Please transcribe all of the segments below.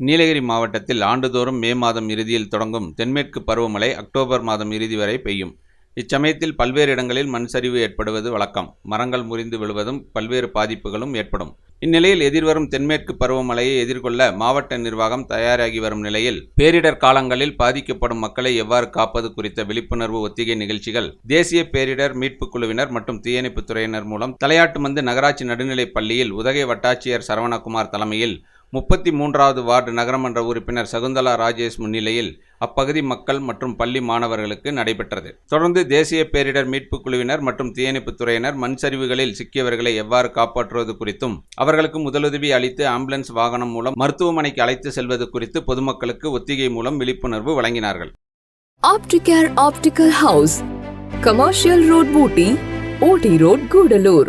நீலகிரி மாவட்டத்தில் ஆண்டுதோறும் மே மாதம் இறுதியில் தொடங்கும் தென்மேற்கு பருவமழை அக்டோபர் மாதம் இறுதி வரை பெய்யும். இச்சமயத்தில் பல்வேறு இடங்களில் மண் சரிவு ஏற்படுவது வழக்கம். மரங்கள் முறிந்து விழுவதும் பல்வேறு பாதிப்புகளும் ஏற்படும். இந்நிலையில் எதிர்வரும் தென்மேற்கு பருவமழையை எதிர்கொள்ள மாவட்ட நிர்வாகம் தயாராகி வரும் நிலையில் பேரிடர் காலங்களில் பாதிக்கப்படும் மக்களை எவ்வாறு காப்பது குறித்த விழிப்புணர்வு ஒத்திகை நிகழ்ச்சிகள் தேசிய பேரிடர் மீட்புக் குழுவினர் மற்றும் தீயணைப்புத் துறையினர் மூலம் தலையாட்டுமந்து நகராட்சி நடுநிலைப் பள்ளியில் உதகை வட்டாட்சியர் சரவணகுமார் தலைமையில் முப்பத்தி மூன்றாவது வார்டு நகரமன்ற உறுப்பினர் சகுந்தலா ராஜேஷ் முன்னிலையில் அப்பகுதி மக்கள் மற்றும் பள்ளி மாணவர்களுக்கு நடைபெற்றது. தொடர்ந்து தேசிய பேரிடர் மீட்புக் குழுவினர் மற்றும் தீயணைப்புத் துறையினர் மண் சரிவுகளில் சிக்கியவர்களை எவ்வாறு காப்பாற்றுவது குறித்தும் அவர்களுக்கு முதலுதவி அளித்து ஆம்புலன்ஸ் வாகனம் மூலம் மருத்துவமனைக்கு அழைத்து செல்வது குறித்து பொதுமக்களுக்கு ஒத்திகை மூலம் விழிப்புணர்வு வழங்கினார்கள். Opticare optical house commercial road Ooty OT road Gudalur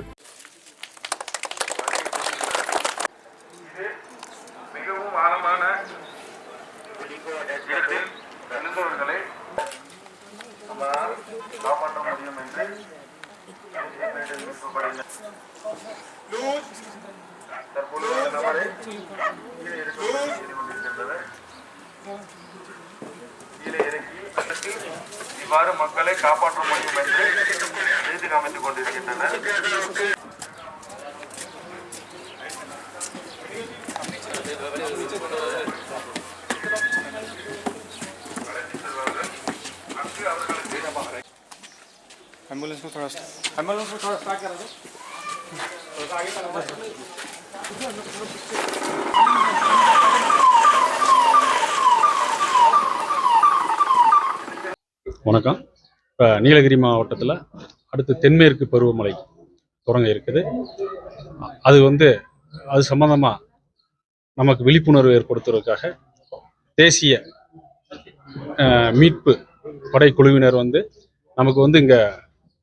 காப்பாற்ற முடியும் என்று தற்பொழுது அந்த நபரை கீழே கொண்டிருக்கின்றது கீழே இறக்கி இவ்வாறு மக்களை காப்பாற்ற முடியும் என்று செய்து அமைத்துக் கொண்டிருக்கின்றனர் एम्बुलेंस को थोड़ा एम्बुलेंस को थोड़ा स्टार्ट करा दो வணக்கம் இப்போ நீலகிரி மாவட்டத்தில் அடுத்து தென்மேற்கு பருவமழை தொடங்க இருக்குது அது வந்து அது சம்பந்தமாக நமக்கு விழிப்புணர்வு ஏற்படுத்துவதற்காக தேசிய அஹ், மீட்பு படைக்குழுவினர் வந்து நமக்கு வந்து இங்கே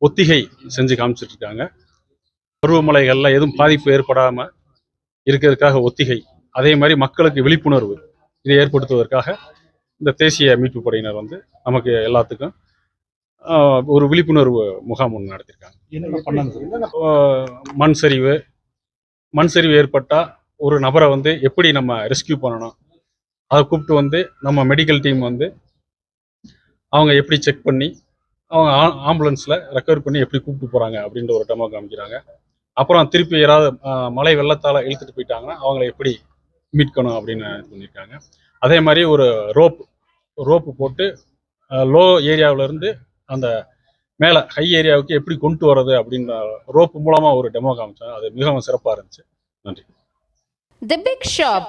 ஒத்திகை செஞ்சு காமிச்சிட்டு இருக்காங்க பருவமழைகளில் எதுவும் பாதிப்பு ஏற்படாமல் இருக்கிறதுக்காக ஒத்திகை. அதே மாதிரி மக்களுக்கு விழிப்புணர்வு இதை ஏற்படுத்துவதற்காக இந்த தேசிய மீட்பு படையினர் வந்து நமக்கு எல்லாத்துக்கும் ஒரு விழிப்புணர்வு முகாம் ஒன்று நடத்தியிருக்காங்க மண் சரிவு மண் சரிவு ஏற்பட்டால் ஒரு நபரை வந்து எப்படி நம்ம ரெஸ்கியூ பண்ணணும்? அதை கூப்பிட்டு வந்து நம்ம மெடிக்கல் டீம் வந்து அவங்க எப்படி செக் பண்ணி அவங்க ஆம்புலன்ஸில் ரெக்கவர் பண்ணி எப்படி கூப்பிட்டு போகிறாங்க அப்படின்ற ஒரு டெமோ காமிக்கிறாங்க. அப்புறம் திருப்பி யாராவது மலை மழை வெள்ளத்தால் இழுத்துட்டு போயிட்டாங்கன்னா அவங்கள எப்படி மீட்கணும் அப்படின்னு இது பண்ணியிருக்காங்க அதே மாதிரி ஒரு ரோப் ரோப்பு போட்டு லோ ஏரியாவிலேருந்து அந்த மேலே ஹை ஏரியாவுக்கு எப்படி கொண்டு வர்றது அப்படின்ற ரோப்பு மூலமாக ஒரு டெமோ காமிச்சாங்க. அது மிகவும் சிறப்பாக இருந்துச்சு. நன்றி. The big shop